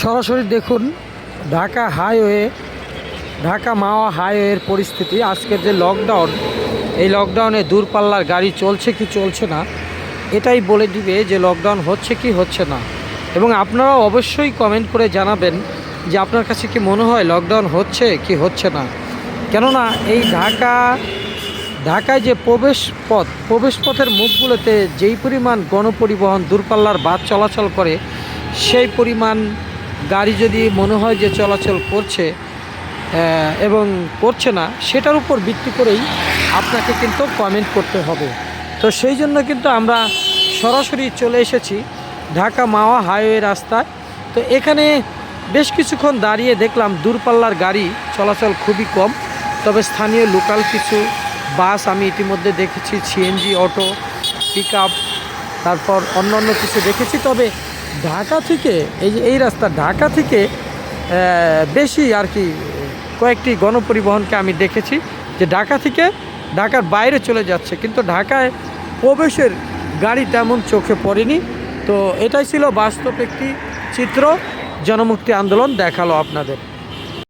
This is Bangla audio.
সরাসরি দেখুন, ঢাকা হাইওয়ে, ঢাকা মাওয়া হাইওয়ের পরিস্থিতি। আজকের যে লকডাউন এই লকডাউনে দূরপাল্লার গাড়ি চলছে কি চলছে না, এটাই বলে দিবে যে লকডাউন হচ্ছে কি হচ্ছে না। এবং আপনারা অবশ্যই কমেন্ট করে জানাবেন যে আপনার কাছে কি মনে হয় লকডাউন হচ্ছে কি হচ্ছে না। কেননা এই ঢাকা, ঢাকায় যে প্রবেশ পথ, প্রবেশ পথের মুখগুলোতে যেই পরিমাণ গণপরিবহন দূরপাল্লার বাস চলাচল করে, সেই পরিমাণ গাড়ি যদি মনে হয় যে চলাচল করছে এবং করছে না, সেটার উপর ভিত্তি করেই আপনাকে কিন্তু কমেন্ট করতে হবে। তো সেই জন্য কিন্তু আমরা সরাসরি চলে এসেছি ঢাকা মাওয়া হাইওয়ে রাস্তায়। তো এখানে বেশ কিছুক্ষণ দাঁড়িয়ে দেখলাম দূরপাল্লার গাড়ি চলাচল খুবই কম, তবে স্থানীয় লোকাল কিছু বাস আমি ইতিমধ্যে দেখেছি, সিএনজি, অটো পিক তারপর অন্যান্য কিছু দেখেছি। তবে ঢাকা থেকে, এই যে এই রাস্তা ঢাকা থেকে বেশি আর কি, কয়েকটি গণপরিবহনকে আমি দেখেছি যে ঢাকা থেকে ঢাকার বাইরে চলে যাচ্ছে। কিন্তু ঢাকায় প্রবেশের গাড়ি তেমন চোখে পড়েনি। তো এটাই ছিল বাস্তব একটি চিত্র। জনমুক্তি আন্দোলন দেখাল আপনাদের।